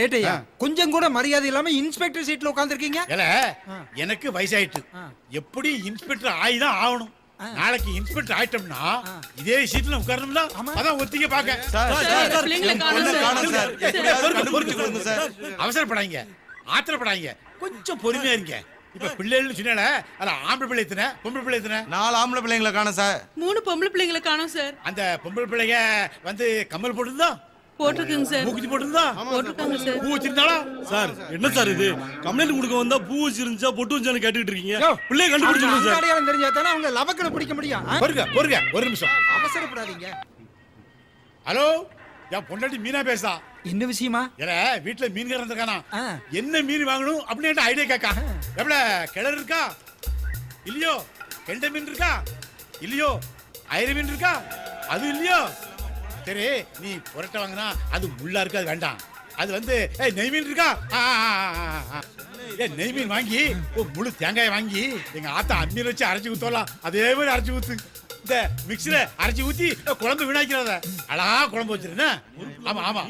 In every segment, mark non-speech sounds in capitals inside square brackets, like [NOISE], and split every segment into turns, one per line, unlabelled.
ஏட்டையா? கொஞ்சம் கூட மரியாதை இல்லாம இன்ஸ்பெக்டர் சீட்ல உட்கார்ந்திருக்கீங்க?
ஏல எனக்கு வயசாயிட்டு. எப்படி இன்ஸ்பெக்டர் ஆயிதான் ஆகணும்? நாளைக்கு இன்ஸ்பெக்டர் ஆயிட்டோம்னா இதே சீட்ல உட்காரணும்ல? அதான் ஒத்திக்க பாக்க
பிள்ளைங்களை காணோம் சார்.
அவசரப்படாதீங்க. ஆத்திரப்படாதீங்க. கொஞ்சம் பொறுமையா இருங்க. இப்ப பிள்ளைகள்னு சொன்னால அதுல ஆம்பளை பிள்ளை எத்தனை? பொம்பளை பிள்ளை எத்தனை?
நாலு ஆம்பளை பிள்ளைங்களை காணும் சார்.
மூணு பொம்பளை பிள்ளைங்களை காணோம் சார்.
அந்த பொம்பளை பிள்ளைங்க வந்து கம்மல் போட்டிருந்தா?
போட்டிருக்குங்க சார்.
மூக்குத்தி போட்டிருந்தா?
போட்டிருக்காங்க சார்.
பூ வச்சிருந்தாளா?
சார் என்ன சார் இது? கம்ப்ளைண்ட் கொடுக்க வந்தா பூ வச்சிருந்துச்சா பொட்டு வச்சான்னு கேட்டுக்கிட்டு இருக்கீங்க. பிள்ளைய கண்டுபிடிச்சிருக்கோம் சார்.
அடையாளம் தெரிஞ்சா தானே அவங்க லவக்கனை பிடிக்க முடியும்?
பொறுங்க பொறுங்க ஒரு நிமிஷம்.
அவசரப்படாதீங்க.
ஹலோ? என் பொண்டாட்டி மீனா பேசா
என்ன விஷயமா?
ஏல வீட்டுல மீன்காரன் இருக்கானா
ஆ.
என்ன மீன் வாங்கணும் அப்படின்னு ஐடியா கேக்கா. எவ்வளவு கிணறு இருக்கா? இல்லையோ கெண்டை மீன் இருக்கா? இல்லையோ ஐர மீன் இருக்கா? அது இல்லையோ சரி நீ புரட்டை வாங்கினா அது முள்ளா இருக்கு அது வேண்டாம். அது வந்து ஏய் நெய் மீன் இருக்கா. ஏய் நெய் மீன் வாங்கி முழு தேங்காய் வாங்கி எங்க ஆத்தா அம்மியில் வச்சு அரைச்சி ஊத்தலாம் அதே மாதிரி அரைச்சி ஊத்து. இந்த மிக்ஸில அரைச்சி ஊத்தி குழம்பு வீணாக்கிறத அழகா குழம்பு வச்சிருந்தா ஆமா ஆமா.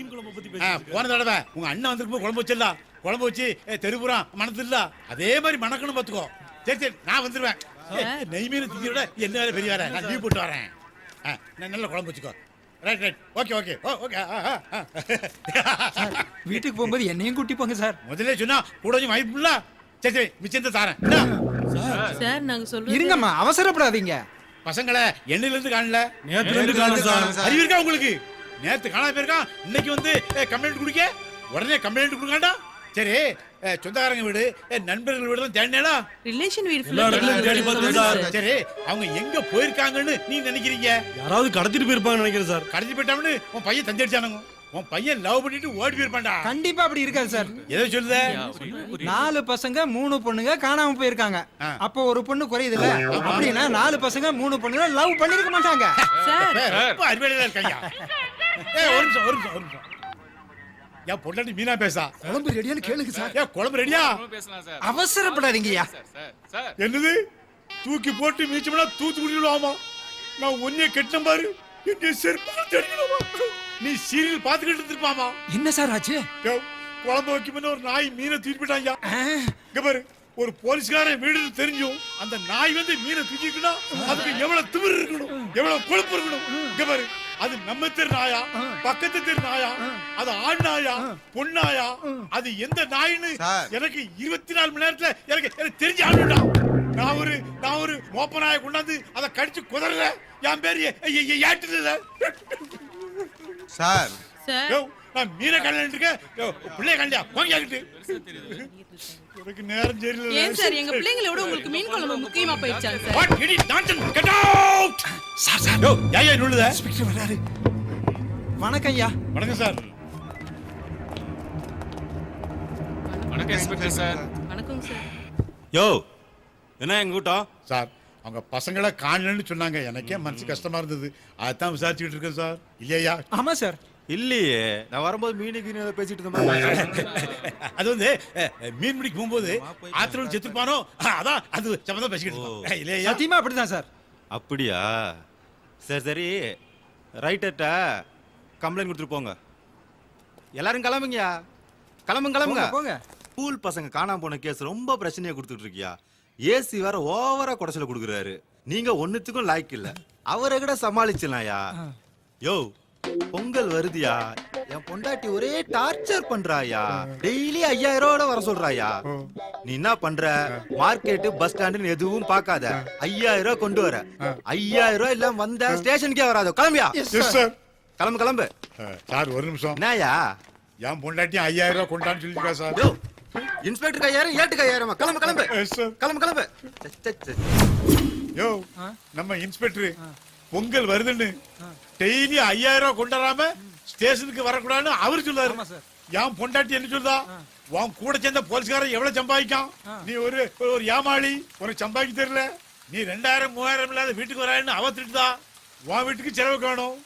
போன தடவை உங்க அண்ணன் வந்திருக்கும் குழம்பு வச்சிடலாம் குழம்பு வச்சு ஏ, தெருபுறம் மணத்துல அதே மாதிரி மணக்கணும் பாத்துக்கோ. சரி சரி நான் வந்துருவேன். ஏ, நெய் மீன் திங்க விட என்ன வேலை பெரிய வேலை? நான் லீவ் போட்டு வரேன். நல்ல குழம்பு வச்சுக்கோ. Right right okay okay oh okay.
வீட்டுக்கு போகும்போது என்னையும் கூட்டி போங்க சார்
முதல்ல சொன்னா கூட கொஞ்சம் வாய்ப்புல சரி சரி. மிச்சத்தை தாரேன்.
சார் நாங்க சொல்றோம்
இருங்கம்மா அவசரப்படாதீங்க.
பசங்களை எண்ணெயில இருந்து காணல
நேத்துல இருந்து காணும் சார்
அறிவு இருக்கா உங்களுக்கு? நேத்து காணாம போயிருக்கான். இன்னைக்கு வந்து கம்ப்ளைண்ட் குடிக்க? உடனே கம்ப்ளைண்ட் கொடுக்காண்டா சரி சொந்தக்காரங்க வீடு ஏ, நண்பர்கள் வீடு தான் தேடினேடா
ரிலேஷன் வீடு.
சார்
அவங்க எங்க போயிருக்காங்கன்னு நீ நினைக்கிறீங்க?
யாராவது கடத்திட்டு போயிருப்பாங்கன்னு நினைக்கிறேன் சார்.
கடத்தி போயிட்டான்னு உன் பையன் தந்தடிச்சானுங்க. உன் பையன் லவ் பண்ணிட்டு ஓடி போயிருப்பான்டா.
கண்டிப்பா அப்படி இருக்காது சார்.
எதை சொல்லுத?
நாலு பசங்க மூணு பொண்ணுங்க காணாம போயிருக்காங்க. அப்போ ஒரு பொண்ணு குறையுதுல்ல? அப்படின்னா நாலு பசங்க மூணு பொண்ணுங்க லவ் பண்ணிருக்க மாட்டாங்க. [LAUGHS]
சார்
ரொம்ப அறிவியலா இருக்காங்க ஏ ஒரு நிமிஷம் ஒரு நிமிஷம் ஒரு நிமிஷம். என் பொண்டாட்டி மீனா பேசா
குழம்பு ரெடியான்னு கேளுங்க சார்.
ஏ குழம்பு ரெடியா?
அவசரப்படாதீங்கய்யா
என்னது? தூக்கி போட்டு மீச்சம்னா தூத்துக்குடி விடுவாமா நான் ஒன்னே கெட்டின பாரு. என்ன செருப்பு தெரியுமா நீ சீரியல் பாத்துக்கிட்டு இருந்திருப்பாமா?
என்ன சார் ஆச்சு?
யோ, குழம்பு வைக்கும் ஒரு நாய் மீனை தூக்கி போயிட்டாங்க
ஆ,
இங்க பாரு ஒரு போலீஸ்காரன் வீடு தெரிஞ்சும் அந்த நாய் வந்து மீனை தூக்கிட்டுனா அதுக்கு எவ்வளவு திமிரு இருக்கணும்? எவ்வளவு கொழுப்பு இருக்கணும்? இங்க பாரு அது நம்ம தெரு நாயா பக்கத்து தெரு நாயா அது ஆண் நாயா பொன் நாயா அது எந்த நாயின்னு. எனக்கு இருபத்தி நாலு மணி நேரத்துல எனக்கு எனக்கு தெரிஞ்சு ஆளுடா. நான் ஒரு நான் ஒரு மோப்ப நாயை கொண்டாந்து அதை கடிச்சு குதறல. என் பேரு ஏட்டுல
சார்.
சார்.
யோ நான் மீனை கல்யாணம் இருக்கேன். யோ, பிள்ளைய கல்யாணம் போங்க ஆகிட்டு எனக்கு நேரம் தெரியல
ஏன் சார்? எங்க பிள்ளைங்களை விட உங்களுக்கு மீன் குழம்பு முக்கியமா போயிடுச்சாங்க sir?
What? Idiot nonsense! Get out!
Sir sir.
யோ, ஏன் ஏன் நுழுத?
இன்ஸ்பெக்டர் வர்றாரு. வணக்கம் ஐயா.
வணக்கம் சார்.
வணக்கம் இன்ஸ்பெக்டர் சார்.
வணக்கம் சார்.
யோ என்ன எங்க கூட்டம்?
சார் அவங்க பசங்களை காணலன்னு சொன்னாங்க. எனக்கே மனசு கஷ்டமா இருந்தது. அதான் விசாரிச்சுக்கிட்டு இருக்கேன் சார். இல்லையா
ஆமா சார்.
இல்லையே நான் வரும்போது மீனு கீனு ஏதோ பேசிட்டு இருந்தேன் [LAUGHS]
அது வந்து மீன் பிடிக்க போகும்போது ஆத்திரம் செத்துப்பானோ? அதான் அது சம்மந்தம் பேசிக்கிட்டு இருக்கோம். இல்லையா?
சத்தியமா அப்படிதான் சார்.
அப்படியா? சரி சரி. ரைட்டர்ட்ட கம்ப்ளைண்ட் கொடுத்துட்டு போங்க. எல்லாரும் கிளம்புங்கயா கிளம்புங்க கிளம்புங்க.
போங்க,
ஸ்கூல் பசங்க காணாம போன கேஸ் ரொம்ப பிரச்சனையா கொடுத்துட்டு இருக்கியா? ஏசி வேற ஓவரா குடைச்சல கொடுக்குறாரு. நீங்க ஒண்ணுத்துக்கும் லாய்க்கு இல்ல. அவரை கூட சமாளிச்சலாம்யா யோ பொங்கல் வருதியா? என் பொண்டாட்டி ஒரே டார்ச்சர் பண்றாயா? டெய்லி ஐயாயிரம் ரூபாயோட வர சொல்றாயா? நீ என்ன பண்ற? மார்க்கெட் பஸ் ஸ்டாண்டுன்னு எதுவும் பார்க்காத. ஐயாயிரம் ரூபாய் கொண்டு வர. ஐயாயிரம் ரூபாய் இல்லாம வந்த ஸ்டேஷனுக்கே வராது. கிளம்பியா? கிளம்பு கிளம்பு.
சார் ஒரு நிமிஷம்.
என்னயா
என் பொண்டாட்டி ஐயாயிரம் ரூபாய் கொண்டான்னு சொல்லியிருக்கா சார்.
இன்ஸ்பெக்டர் ஐயாயிரம் ஏட்டுக்கு ஐயாயிரமா கிளம்பு கிளம்பு. கிளம்பு கிளம்பு.
யோ நம்ம இன்ஸ்பெக்டர் பொங்கல் வருதுன்னு. டெய்லி ஐயாயிரம் ரூபாய் கொண்டாடாம ஸ்டேஷனுக்கு வரக்கூடாதுன்னு அவர் சொல்லாரு. என் பொண்டாட்டி என்ன சொல்றா? உன் கூட சேர்ந்த போலீஸ்காரன் எவ்வளவு சம்பாதிக்கான்? நீ ஒரு ஒரு ஏமாளி உனக்கு சம்பாதிக்க தெரியல. நீ ரெண்டாயிரம் மூவாயிரம் இல்லாத வீட்டுக்கு வரான்னு அவ திட்டுதா உன் வீட்டுக்கு செலவு காணும்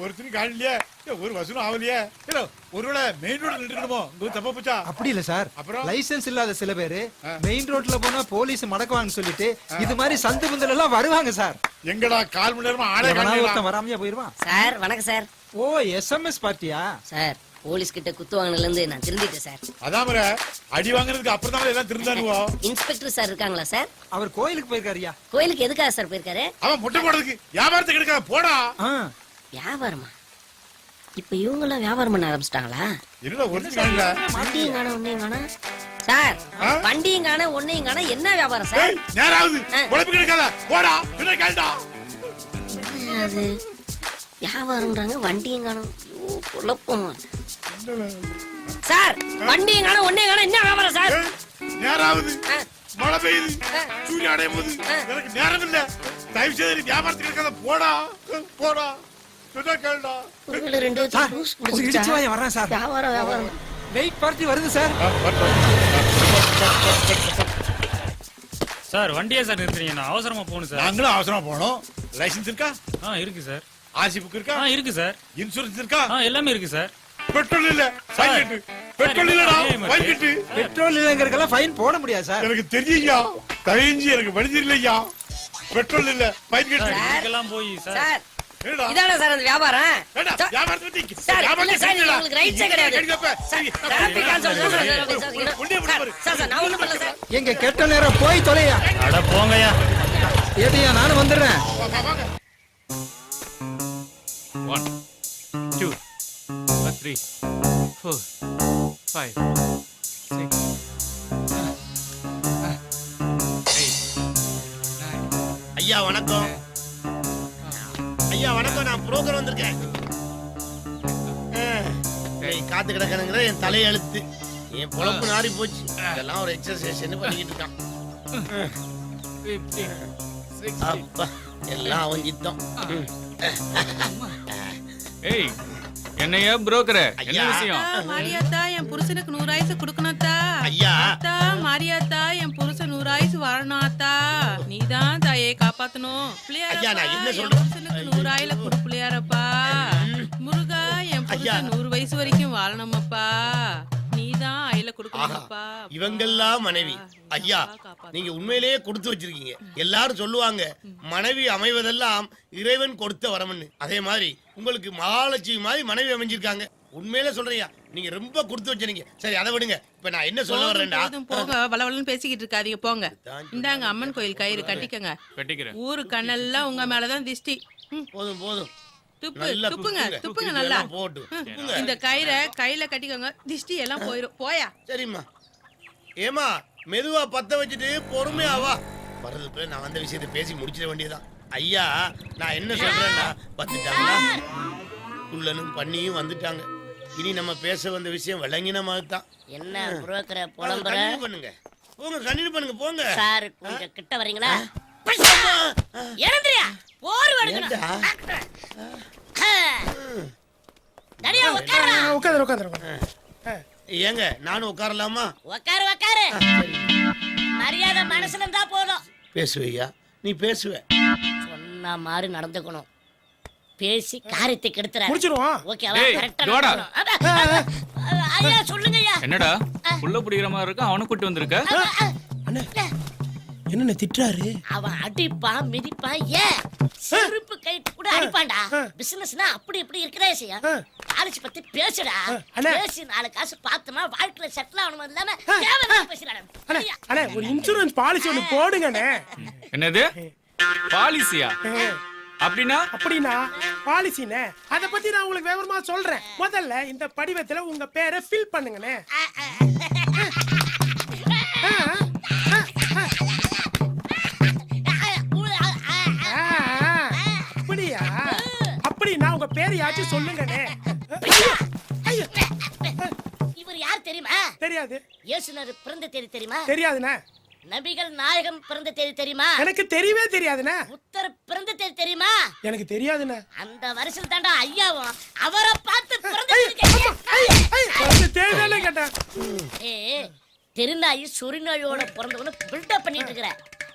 ஒருத்தனும் காணலையே ஒரு வசூலும் ஆகலையே. இல்ல ஒருவேளை மெயின் ரோடு நின்றுக்கணுமோ இங்க தப்பா போச்சா?
அப்படி இல்ல சார்.
அப்புறம்?
லைசென்ஸ் இல்லாத சில பேரு மெயின் ரோட்ல போனா போலீஸ் மடக்குவாங்கன்னு சொல்லிட்டு இது மாதிரி சந்து பந்தல் எல்லாம் வருவாங்க சார்.
எங்கடா கால் மணி நேரமா ஆளே காணல
வராமையா போயிருவான்?
சார் வணக்கம் சார்.
ஓ எஸ்எம்எஸ் பார்ட்டியா?
சார் போலீஸ் கிட்ட குத்து வாங்கினதுல இருந்து நான் திருந்திட்டேன் சார்.
அதான் அடி வாங்குறதுக்கு அப்புறம் தான் எல்லாம் திருந்தானுவோம்
இன்ஸ்பெக்டர் சார் இருக்காங்களா சார்?
அவர் கோயிலுக்கு போயிருக்காருயா?
கோயிலுக்கு எதுக்காக சார் போயிருக்காரு?
அவன் முட்டை போடுறதுக்கு வியாபாரத்துக்கு எடுக்காத போடா.
ஆ.
வியாபாரமா? இப்ப இவங்க எல்லாம் வியாபாரம் பண்ண ஆரம்பிச்சிட்டாங்களா? வண்டியும் காண ஒன்னையும் காண சார்? வண்டியும் காண ஒன்னையும் காண என்ன வியாபாரம் சார்?
நேராவது. உழைப்பு கிடைக்காத போடா என்ன கேள்டா.
அது வியாபாரம்ன்றாங்க வண்டியும் காணும். குழப்பம் சார் வண்டியும் காண ஒன்னையும் காண என்ன வியாபாரம் சார்?
நேராவது.
ஆ.
மழை பெய்யுது.
ஆ.
சூரியன் அடையும் போது.
ஆ.
எனக்கு நேரம் இல்ல தயவு செய்து நீ வியாபாரத்துக்கு எடுக்காத. போடா. போடா.
சார்? இடிச்சு வர்றேன் சார்.
வியாபாரம் வியாபாரம்.
வெயிட் பார்ட்டி வருது சார்.
சார் வண்டியே சார் நிறுத்துறீங்க? நான் அவசரமா போகணும் சார்.
நாங்களும் அவசரமா போனோம் லைசென்ஸ் இருக்கா?
ஆ இருக்கு சார்.
ஆர்சி புக் இருக்கா?
ஆ இருக்கு சார்.
இன்சூரன்ஸ் இருக்கா?
ஆ எல்லாமே இருக்கு சார்.
பெட்ரோல் இல்ல. ஃபைன் கட்டு. பெட்ரோல் இல்லடா. ஃபைன் கட்டு.
பெட்ரோல் இல்லைங்கிறதுக்கெல்லாம் ஃபைன் போட முடியாது சார்.
எனக்கு தெரியுயா தயஞ்சி எனக்கு வழி தெரியலையா பெட்ரோல் இல்ல. ஃபைன் கட்டு.
போய் சார்
இதானே சார் அந்த வியாபாரம்? சார். உங்களுக்கு கிடையாது.
எங்க கெட்ட நேரம் போய் தொலையா?
அட போங்கய்யா.
ஏடியா நானும் வந்துடுறேன்.
வா, வாங்க.
One, two, three, four, five, six, eight, nine.
ஐயா வணக்கம். ஐயா வணக்கம். நான் புரோக்கர் வந்திருக்கேன். காத்து கிடக்கணுங்கிற என் தலையெழுத்து என் பொழப்பு நாரி போச்சு. இதெல்லாம் ஒரு எக்ஸசைஸ் பண்ணிக்கிட்டு இருக்கான்.
Fifty, sixty.
அப்பா எல்லாம் அவன் சித்தம் ம்.
ஏய் என்னையா புரோக்கர் என்ன
ஐயா.
விஷயம்?
மாரியாத்தா என் புருஷனுக்கு நூறாயுசு கொடுக்கணும்த்தா.
ஐயா.
அத்தா மாரியாத்தா என் புருஷன் நூறாயுசு வரணும் அத்தா நீதான் தாயே காப்பாத்தணும்.
ஐயா, நான் என்ன
பிள்ளையாரப்பா, நூறாயில கொடு பிள்ளையாரப்பா. முருகா என். புருஷன் நூறு வயசு வரைக்கும் வாழணுமப்பா. நீதான் அயில கொடுக்கணுமப்பா.
இவங்கெல்லாம் மனைவி. ஐயா நீங்க உண்மையிலேயே கொடுத்து வச்சிருக்கீங்க. எல்லாரும் சொல்லுவாங்க மனைவி அமைவதெல்லாம் இறைவன் கொடுத்த வரம்னு அதே மாதிரி உங்களுக்கு மகாலட்சுமி மாதிரி மனைவி அமைஞ்சிருக்காங்க. உண்மையிலே சொல்றீங்க நீங்க ரொம்ப கொடுத்து வச்சிருக்கீங்க. சரி அதை விடுங்க. இப்ப நான் என்ன சொல்ல
போதும், போங்க வளவளன்னு பேசிக்கிட்டு இருக்காதீங்க. போங்க. இந்தாங்க அம்மன் கோயில் கயிறு கட்டிக்கங்க.
கட்டிக்கிறேன்.
ஊரு கண்ணெல்லாம் உங்க மேலதான் திஷ்டி. ம்,
போதும் போதும்.
துப்பு துப்புங்க
துப்புங்க.
துப்புங்க
துப்பி
நல்லா.
எல்லாம் போட்டு.
இந்த கயிறை கையில கட்டிக்கோங்க. திஷ்டி எல்லாம் போயிரும். போயா?
சரிம்மா. ஏமா மெதுவா பத்த வச்சுட்டு பொறுமையா வா. வர்றதுக்குள்ள நான் வந்த விஷயத்தை பேசி முடிச்சிட வேண்டியதுதான். ஐயா நான் என்ன சொல்றேன்னா வந்துட்டாங்களா குள்ளனும் பண்ணியும் வந்துட்டாங்க. இனி நம்ம பேச வந்த விஷயம் விளங்கின மாதிரி தான்
என்ன புரோக்கரை
கண்டினியூ பண்ணுங்க. போங்க கண்டினியூ பண்ணுங்க போங்க.
சார் கொஞ்சம் கிட்ட வரீங்களா? இறந்துறியா போர்
ஏண்டா?
தனியா உட்காரா
உட்காந்து உட்காந்து ஏங்க நானும் உட்காரலாமா
உட்காரு உட்காரு மரியாதை மனசுல இருந்தா போதும்.
பேசுவையா நீ பேசுவ.
சொன்ன மாதிரி நடந்துக்கணும். பேசி காரியத்தை கெடுத்துற
முடிச்சிருவோம்.
ஓகேவா
ஏய்,
கரெக்டா
டோடா.
ஐயா சொல்லுங்க ஐயா
என்னடா? புள்ள பிடிக்கிற மாதிரி இருக்கு? அவனை கூட்டி வந்திருக்க?
என்ன திட்டுறாரு?
அவன் அடிப்பான் மிதிப்பான் ஏன் செருப்பு கைட்டு கூட அடிப்பான்டா. பிசினஸ்னா அப்படி இப்படி இருக்கதே செய்யும். பாலிசி பத்தி பேசுடா. பேசி நாலு காசு பார்த்தோமா வாழ்க்கையில செட்டில் ஆகணும் இல்லாம தேவையில்லாம பேசுறாடா.
அண்ணே ஒரு இன்சூரன்ஸ் பாலிசி ஒன்று போடுங்கண்ணே.
என்னது? பாலிசியா அப்படின்னா?
அப்படின்னா பாலிசிண்ணே அதை பத்தி நான் உங்களுக்கு விவரமா சொல்றேன். முதல்ல இந்த படிவத்துல உங்க பேரை ஃபில் பண்ணுங்கண்ணே. ஆ, ஆ, ஆ, அப்படியா? அப்படின்னா உங்க பேரையாச்சும் சொல்லுங்கண்ணே. ஐயோ, ஐயோ,
இவர் யார் தெரியுமா?
தெரியாது.
இயேசுனர் பிறந்த தேதி தெரியுமா?
தெரியாதுண்ணே.
நபிகள் நாயகம் பிறந்த தேதி தெரியுமா?
எனக்கு தெரியவே தெரியாதுண்ணே.
புத்தர் பிறந்த தேதி தெரியுமா?
எனக்கு தெரியாதுண்ணே.
அந்த வருஷம் தாண்டா ஐயாவும் அவரை பார்த்து பிறந்த
ஐயோ,
தேதி
தெரியவே கேட்டேன்.
தெருநாயி சுரிநாயோட பிறந்தவனு பில்டப் பண்ணிட்டு இருக்கிற.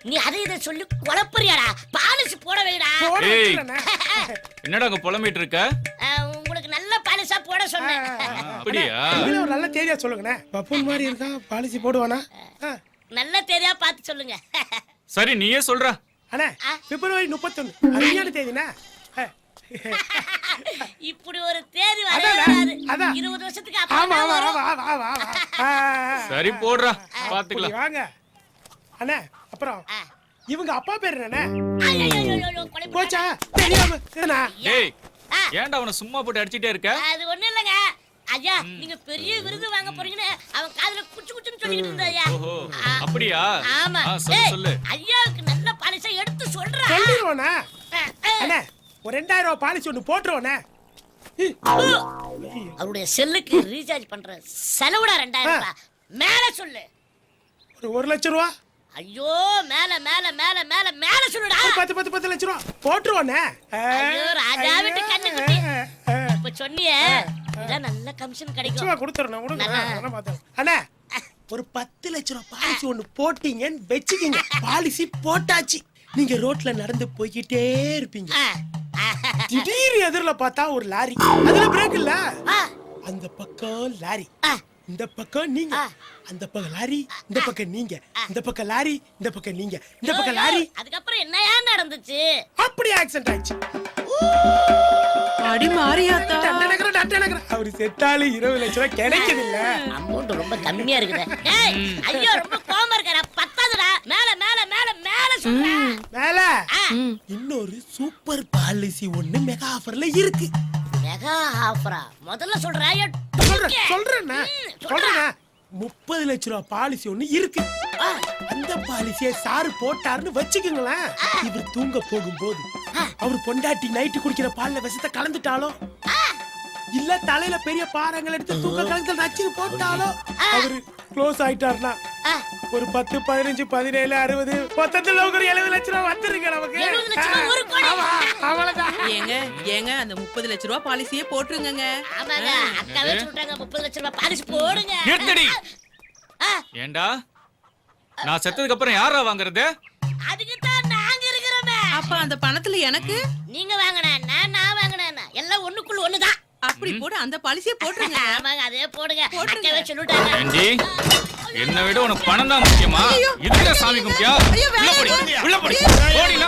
நீ அதை இதை சொல்லி குழப்பறியாடா? பாலிசி போட வைடா.
என்னடா அங்க புலம்பிட்டு இருக்க?
உங்களுக்கு நல்ல பாலிசா போட சொன்னேன்.
அப்படியா?
நல்ல தேதியா சொல்லுங்கண்ணே. பப்புன் மாதிரி இருக்கா? பாலிசி போடுவானா? ஆ.
நல்ல தேதியா பார்த்து சொல்லுங்க.
சரி நீயே சொல்ற.
அண்ணே பிப்ரவரி முப்பத்தொன்னு. அருமையான ஆ.
இப்படி ஒரு தேதி
அதான்.
இருபது வருஷத்துக்கு அப்புறம்.
சரி போடுறா. பாத்துக்கலாம்.
வாங்க. அண்ணா அப்புறம். இவங்க அப்பா பேர்
கொலை
போச்சா. தெரியாம.
ஆ,
ஏன்டா அவனை சும்மா போட்டு அடிச்சிட்டே இருக்க?
அது ஒண்ணு இல்லைங்க. ஐயா நீங்க பெரிய விருது வாங்க போறீங்கன்னு அவன் காதுல குச்சு குச்சுன்னு சொல்லிக்கிட்டு இருந்தா ஐயா
அப்படியா?
ஆமா.
சொல்லு
ஐயாவுக்கு நல்ல பாலிசா எடுத்து சொல்றா.
சொல்லிடுவோண்ணா. அண்ணே ஒரு ரெண்டாயிரம் ரூபாய் பாலிசி ஒன்று போட்டுருவோண்ணே.
அவருடைய செல்லுக்கு ரீசார்ஜ் பண்ற செலவுடா ரெண்டாயிரம் ரூபாய். மேல சொல்லு.
ஒரு ஒரு லட்சம் ரூபா?
ஐயோ மேல மேல மேல மேல மேல சொல்லுடா.
பத்து பத்து பத்து லட்சம் ரூபா போட்டுருவோண்ணே.
ஐயோ, ராஜா வீட்டு கண்ணுக்குட்டி. இப்ப சொன்னியே நல்ல கமிஷன் கிடைக்கும்.
சும்மா கொடுத்துறேன் கொடுங்க. அண்ணே ஒரு பத்து லட்சம் ரூபாய் பாலிசி ஒண்ணு போட்டீங்கன்னு வச்சுக்கிங்க. பாலிசி போட்டாச்சு. நீங்க ரோட்ல நடந்து போய்கிட்டே இருப்பீங்க. திடீர் எதிரில பார்த்தா ஒரு லாரி. அதுல பிரேக் இல்ல. அந்த பக்கம் லாரி. இந்த பக்கம் நீங்க. அந்த பக்கம் லாரி இந்த பக்கம் நீங்க. இந்த பக்கம் லாரி இந்த பக்கம் நீங்க. இந்த பக்கம் லாரி.
அதுக்கப்புறம் என்னையா நடந்துச்சு?
அப்படி ஆக்சிடென்ட் ஆயிடுச்சு.
அடி மாறியாத்தா.
அவரு செத்தாலு இருபது லட்சம் ரூபாய் கிடைக்குது இல்ல
அமௌண்ட் ரொம்ப கம்மியா இருக்குது. ஏய் ஐயோ ரொம்ப கோவமா இருக்கற பத்தாதுடா. மேல மேல மேல மேல சொல்றா.
மேல? இன்னொரு சூப்பர் பாலிசி ஒண்ணு மெகா ஆஃபர்ல இருக்கு.
மெகா ஆஃபரா முதல்ல சொல்றா
சொல்றேன்
டுமுக்கே?
சொல்றேண்ணா.
ம், சொல்றா.
சொல்றேண்ணா. முப்பது லட்ச ரூபா பாலிசி ஒண்ணு இருக்கு. அந்த பாலிசியை சாரு போட்டாருன்னு வச்சுக்கோங்களேன். இவர் தூங்க போகும்போது அவர் பொண்டாட்டி நைட்டு குடிக்கிற பால்ல விஷத்தை கலந்துட்டாலும் இல்ல தலையில பெரிய பாறங்கள் எடுத்து தூக்க கலந்து நச்சுன்னு போட்டாலும் அவரு க்ளோஸ் ஆயிட்டாருன்னா
ஆ,
ஒரு பத்து பதினஞ்சு பதினேழு அறுபது மொத்தத்துல ஒரு எழுபது லட்ச ரூபா வந்துருங்க நமக்கு.
லட்ச ரூபா,
அவ்வளவுதான்.
ஏங்க ஏங்க அந்த முப்பது லட்ச ரூபா பாலிசியே போட்டுருங்கங்க.
ஆமாங்க அக்காவே சொல்லிட்டாங்க முப்பது லட்சம் ரூபாய் பாலிசி போடுங்க.
நிறுத்தடி. ஏன்டா நான் செத்ததுக்கு அப்புறம் யாரா வாங்குறது?
அதுக்கு
அப்ப அந்த பணத்துல எனக்கு?
நீங்க வாங்கினேன் நான் நான் வாங்கினேன் எல்லாம் ஒண்ணுக்குள்ள ஒண்ணுதான்.
அப்படி போட்டு அந்த பாலிசியே போட்டுருங்க. [LAUGHS]
ஆமாங்க அதே போடுங்க.
போட்டுருங்க.
அக்காவே சொல்லிட்டாங்க.
ஏண்டி என்னை விட உனக்கு பணம் தான் முக்கியமா இதுதான் சாமி முக்கியம் உள்ள போடி உள்ள போடி. போடினா.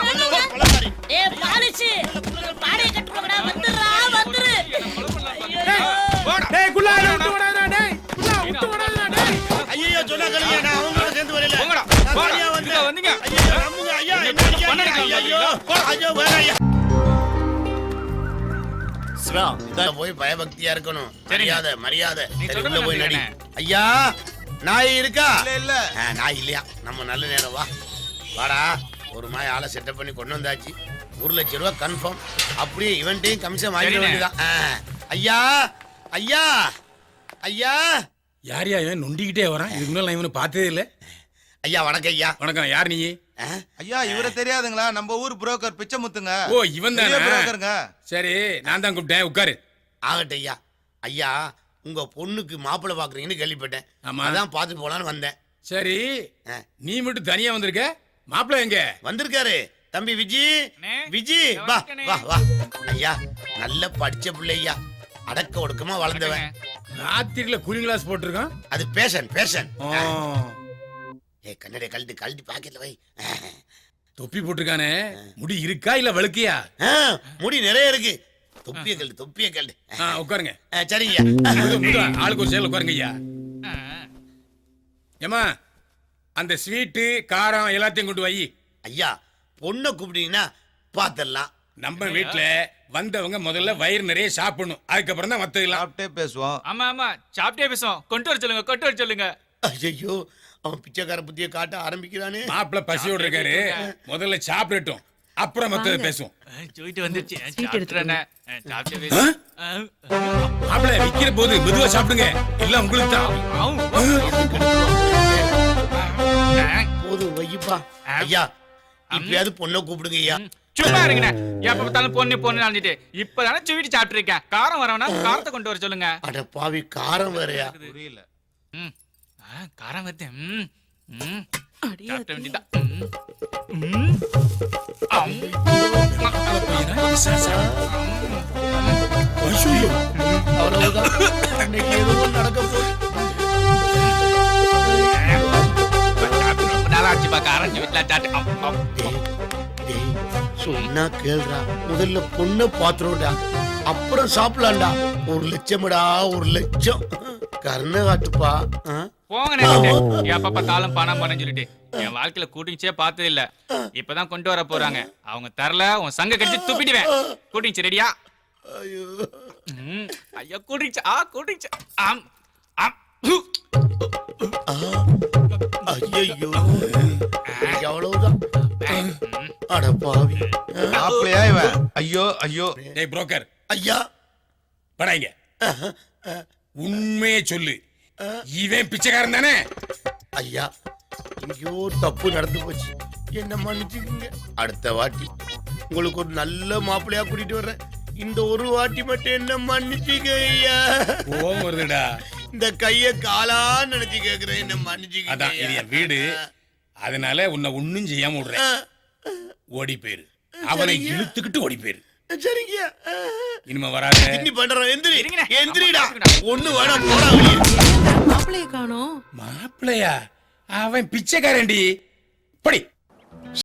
ஏ பாலிசி பாடைய கட்டுறவங்கடா வந்துடுறா வந்துரு.
டேய் குள்ளா இதை விட்டு விடாதடா டேய். குள்ளா விட்டு விடாதடா டேய்.
ஐயோ கேளுங்க நான் அவங்களோட சேர்ந்து வரல.
போங்கடா. போடா. இதுல வந்தீங்க.
ஐயோ ஐயா சிவா போய் பயபக்தியா இருக்கணும். மரியாதை மரியாதை. சரி, உள்ள போய் நடி. ஐயா நாய் இருக்கா?
இல்ல இல்ல.
நாய் இல்லையா? நம்ம நல்ல நேரம் வா. வாடா ஒரு மாய ஆளை செட்டப் பண்ணி கொண்டு வந்தாச்சு. ஒரு லட்சம் ரூபா கன்ஃபார்ம் அப்படியே இவன்ட்டையும் கமிஷன் வாங்கிட. வேண்டியதான் ஐயா ஐயா ஐயா.
யார் இவன் நொண்டிக்கிட்டே வரான். இதுக்கு மேல நான் இவனை பார்த்ததே இல்ல.
ஐயா வணக்கம் ஐயா.
வணக்கம் யார் நீ?
ஐயா இவரை தெரியாதுங்களா? நம்ம ஊர் புரோக்கர் பிச்சைமுத்துங்க.
ஓ இவன் தானே
புரோக்கருங்க.
சரி நான் தான் கூப்பிட்டேன். உட்காரு.
ஆகட்டும் ஐயா. ஐயா உங்க பொண்ணுக்கு மாப்பிள்ளை பாக்குறீங்கன்னு கேள்விப்பட்டேன்.
ஆமா.
அதான் பார்த்து போலான்னு வந்தேன்.
சரி
ஆ.
நீ மட்டும் தனியா வந்திருக்க? மாப்பிள்ளை எங்க?
வந்திருக்காரு. தம்பி விஜி. விஜி வா. வா வா. ஐயா நல்ல படிச்ச பிள்ளை ஐயா. அடக்க ஒடுக்கமா வளர்ந்தவன்.
ராத்திரில கூலிங் கிளாஸ் போட்டிருக்கான்?
அது பேஷன் பேஷன். ஏ கண்ணடை கழட்டு கழட்டி பாக்கெட்ல வை.
தொப்பி போட்டிருக்கானே. முடி இருக்கா இல்ல வழுக்கையா?
முடி நிறைய இருக்கு. தொப்பிய கழட்டு தொப்பிய கழட்டு.
உட்காருங்க.
ஆ, சரிங்க
முது, முது, ஆளுக்கு ஒரு சேல உட்காருங்க ஐயா ஏமா அந்த ஸ்வீட்டு காரம் எல்லாத்தையும் கொண்டு வை.
ஐயா பொண்ணை கூப்பிட்டீங்கன்னா பாத்திரலாம்.
நம்ம வீட்ல வந்தவங்க முதல்ல வயிறு நிறைய சாப்பிடணும். அதுக்கப்புறம் தான் மத்ததெல்லாம்.
சாப்பிட்டே பேசுவோம்.
ஆமா ஆமா. சாப்பிட்டே பேசுவோம். கொண்டு வர சொல்லுங்க கொண்டு வர சொல்லுங்க.
ஐயோ அவன் பிச்சைக்கார புத்திய காட்ட ஆரம்பிக்கிறானே.
மாப்பிள்ள பசியோட இருக்காரு. முதல்ல சாப்பிடட்டும். அப்புறம் மத்தத பேசுவோம்.
சொல்லிட்டு வந்துருச்சு.
மாப்பிள்ள விக்கிற போது மெதுவா சாப்பிடுங்க. எல்லாம் உங்களுக்கு தான்.
போதும் வைப்பா ஐயா இப்பயாவது பொண்ணை கூப்பிடுங்க ஐயா.
சும்மா இருங்கண்ணே. எப்ப பார்த்தாலும் பொண்ணு பொண்ணு அழிஞ்சிட்டு இப்பதானே சுவீட்டு சாப்பிட்டு இருக்கேன் காரம் வரவனா? காரத்தை கொண்டு வர சொல்லுங்க.
அட பாவி காரம் வேறயா?
புரியல.
ம். காரம் வருது ம் ம் வேண்டியதான்
அவ்வளவுதான். நடக்க போகுது.
சாப்பிட்டு
சொன்னா கேளுடா முதல்ல பொண்ணை பாத்துருடா அப்புறம் சாப்பிடலாம்டா. ஒரு லட்சம்டா ஒரு லட்சம். கர்ண காட்டுப்பா. ஆ?
போங்கண்ணே. எப்ப பார்த்தாலும் பணம் பணம் சொல்லிட்டு. என் வாழ்க்கையில கூட்டிச்சே பார்த்தது இல்ல. இப்பதான் கொண்டு வர போறாங்க. அவங்க தரல உன் சங்க கடிச்சு துப்பிடுவேன். கூட்டிச்சு ரெடியா
ஐயோ.
ம், ஐயா கூட்டிச்சு ஆ கூட்டிச்சு ஆம் ஆம்.
ஐயோ எவ்வளவுதான்? அட பாவி.
மாப்பிளையா இவன்? ஐயோ ஐயோ.
டேய் புரோக்கர்
ஐயா.
படாங்க உண்மையே சொல்லு. இவன் பிச்சைக்காரன் தானே?
ஐயா எங்கேயோ தப்பு நடந்து போச்சு. என்ன மன்னிச்சுக்கோங்க. அடுத்த வாட்டி உங்களுக்கு ஒரு நல்ல மாப்பிள்ளையா கூட்டிட்டு வர்றேன். இந்த ஒரு வாட்டி மட்டும் என்ன மன்னிச்சுக்க ஐயா.
கோவம் வருதுடா.
இந்த கைய காலா நினைச்சு கேக்குறேன். என்ன மன்னிச்சுக்க
அதான் இது என் வீடு. அதனால உன்னை ஒண்ணும் செய்யாம விடுறேன். ஓடி போயிரு. அவனை இழுத்துக்கிட்டு ஓடி போயிரு.
சரிங்க.
இனிமே வராத.
இன்னி பண்றோம் எந்திரி. எந்திரிடா. ஒண்ணு வேணாம் போடா வெளியே.
மாப்பிள்ளைய காணோம்.
மாப்பிள்ளையா? அவன் பிச்சைக்காரன்டி. படி.